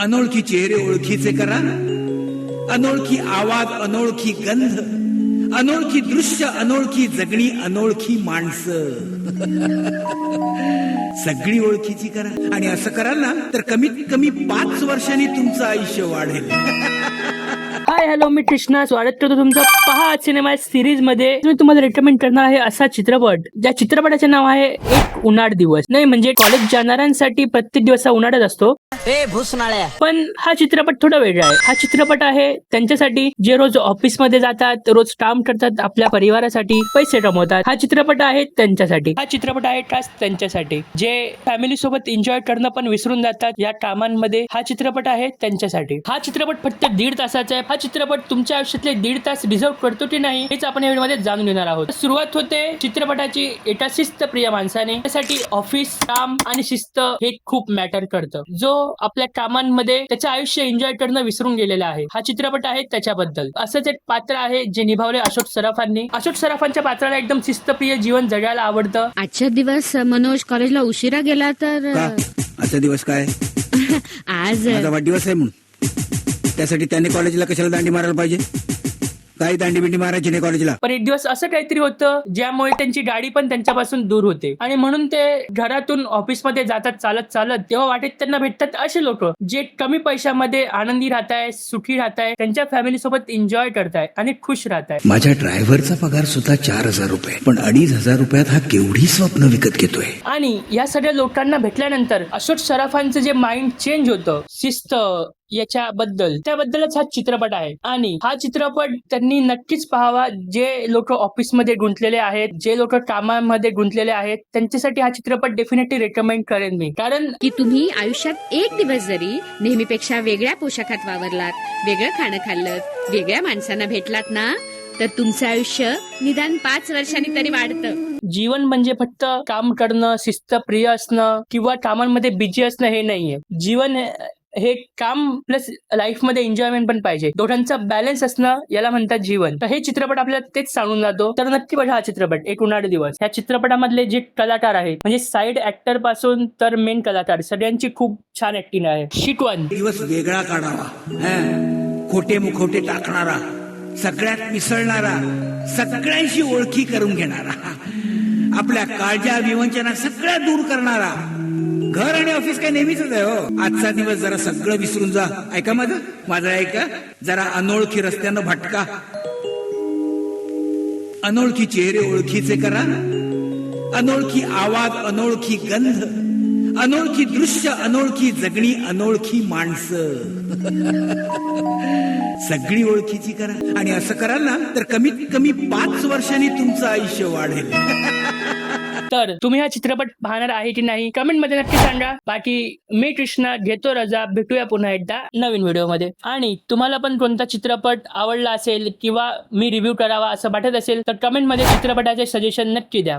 अनोळखी चेहरे ओळखीचे करा. अनोळखी आवाज अनोळखी गंध अनोळखी दृश्य अनोळखी जगणी अनोळखी माणसं. सगळी ओळखीची करा. आणि असं कराल ना तर कमीत कमी पाच वर्षांनी तुमचं आयुष्य वाढेल. हाय हॅलो मी कृष्णा स्वागत करतो तुमचं पहा सिनेमा सिरीजमध्ये मी तुम्हाला रेकमेंड करणार आहे असा चित्रपट. ज्या चित्रपटाचे नाव आहे एक उन्हाळ दिवस. नाही म्हणजे कॉलेज जाणाऱ्यांसाठी प्रत्येक दिवस हा उन्हाळ्यात असतो. पण हा चित्रपट थोडा वेगळा आहे. हा चित्रपट आहे त्यांच्यासाठी जे रोज ऑफिसमध्ये जातात रोज काम करतात आपल्या परिवारासाठी पैसे कमवतात. हा चित्रपट आहे त्यांच्यासाठी. हा चित्रपट आहे खास त्यांच्यासाठी. जे फॅमिली सोबत एन्जॉय करणं पण विसरून जातात या कामांमध्ये हा चित्रपट आहे त्यांच्यासाठी. हा चित्रपट फक्त दीड तासाचा आहे. हा चित्रपट तुमच्या आयुष्यातले दीड तास डिझर्व करतो की नाही हेच आपण या व्हिडिओमध्ये जाणून घेणार आहोत. सुरुवात होते चित्रपटाची एका शिस्त प्रिय माणसाने. त्यासाठी ऑफिस काम आणि शिस्त हे खूप मॅटर करतं. जो आपल्या कामांमध्ये त्याचं आयुष्य एन्जॉय करणं विसरून गेलेला आहे. हा चित्रपट आहे त्याच्याबद्दल. असंच एक पात्र आहे जे निभावले अशोक सराफांनी. अशोक सराफांच्या पात्राला एकदम शिस्तप्रिय जीवन जगायला आवडतं. आजच्या दिवस मनोज कॉलेजला उशिरा गेला तर आजचा दिवस काय? आज माझा वाढदिवस आहे म्हणून. त्यासाठी त्याने कॉलेजला कशाला दांडी मारायला पाहिजे? काही दांडी बिंडी मारायची नाही कॉलेजला. पण एक दिवस असं काहीतरी होतं ज्यामुळे त्यांची गाडी पण त्यांच्यापासून दूर होते. आणि म्हणून ते घरातून ऑफिसमध्ये जातात चालत चालत तेव्हा वाटेत त्यांना भेटतात असे लोक जे कमी पैशामध्ये आनंदी राहत आहे सुखी राहत आहे त्यांच्या फॅमिली सोबत एन्जॉय करताय आणि खुश राहत आहे माझ्या ड्रायव्हरचा पगार सुद्धा चार हजार रुपये पण अडीच हजार रुपयात हा केवढी स्वप्न विकत घेतोय? आणि या सगळ्या लोकांना भेटल्यानंतर अशोक सराफांचं जे माइंड चेंज होतं शिस्त याच्याबद्दल. त्याबद्दलच हा चित्रपट आहे. आणि हा चित्रपट त्यांनी नक्कीच पाहावा. जे लोक ऑफिसमध्ये गुंतलेले आहेत जे लोक कामामध्ये गुंतलेले आहेत त्यांच्यासाठी हा चित्रपट डेफिनेटली रेकमेंड करेन मी. कारण की तुम्ही आयुष्यात एक दिवस जरी नेहमीपेक्षा वेगळ्या पोशाखात वावरलात वेगळं खाणं खाल्लं वेगळ्या माणसांना भेटलात ना तर तुमचं आयुष्य निदान पाच वर्षांनी तरी वाढतं. जीवन म्हणजे फक्त काम करणं शिस्त प्रिय असणं किंवा कामांमध्ये बिझी असणं हे नाहीये. जीवन हे- काम प्लस लाईफमध्ये एन्जॉयमेंट पण पाहिजे. दोघांचा बॅलन्स असणं याला म्हणतात जीवन. तर हे चित्रपट आपल्याला तेच सांगून जातो. तर नक्की बघा हा चित्रपट एक उन्हाळी दिवस. ह्या चित्रपटामधले जे कलाकार आहेत म्हणजे साईड ऍक्टरपासून तर मेन कलाकार सगळ्यांची खूप छान ऍक्टिंग आहे. शिकवण. दिवस वेगळा काढावा खोटे मुखोटे टाकणारा सगळ्यात मिसळणारा सगळ्यांशी ओळखी करून घेणारा आपल्या काळजा विवंचना सगळ्या दूर करणारा घर आणि ऑफिस काय नेहमीच आहे हो. आजचा दिवस जरा सगळं विसरून जा. ऐका माझं? माझं ऐका जरा अनोळखी रस्त्यानं भटका. अनोळखी चेहरे ओळखीचे करा. अनोळखी आवाज अनोळखी गंध. अनोळखी दृश्य अनोळखी जगणी अनोळखी माणसं. सगळी ओळखीची करा. आणि असं कराल ना तर कमीत कमी पाच वर्षांनी तुमचं आयुष्य वाढेल. तर तुम्ही हा चित्रपट पाहणार आहे की नाही? कमेंटमध्ये नक्की सांगा. बाकी मी कृष्णा घेतो रजा. भेटूया पुन्हा एकदा नवीन व्हिडिओमध्ये. आणि तुम्हाला पण कोणता चित्रपट आवडला असेल किंवा मी रिव्ह्यू करावा असं वाटत असेल तर कमेंटमध्ये चित्रपटाचे सजेशन नक्की द्या.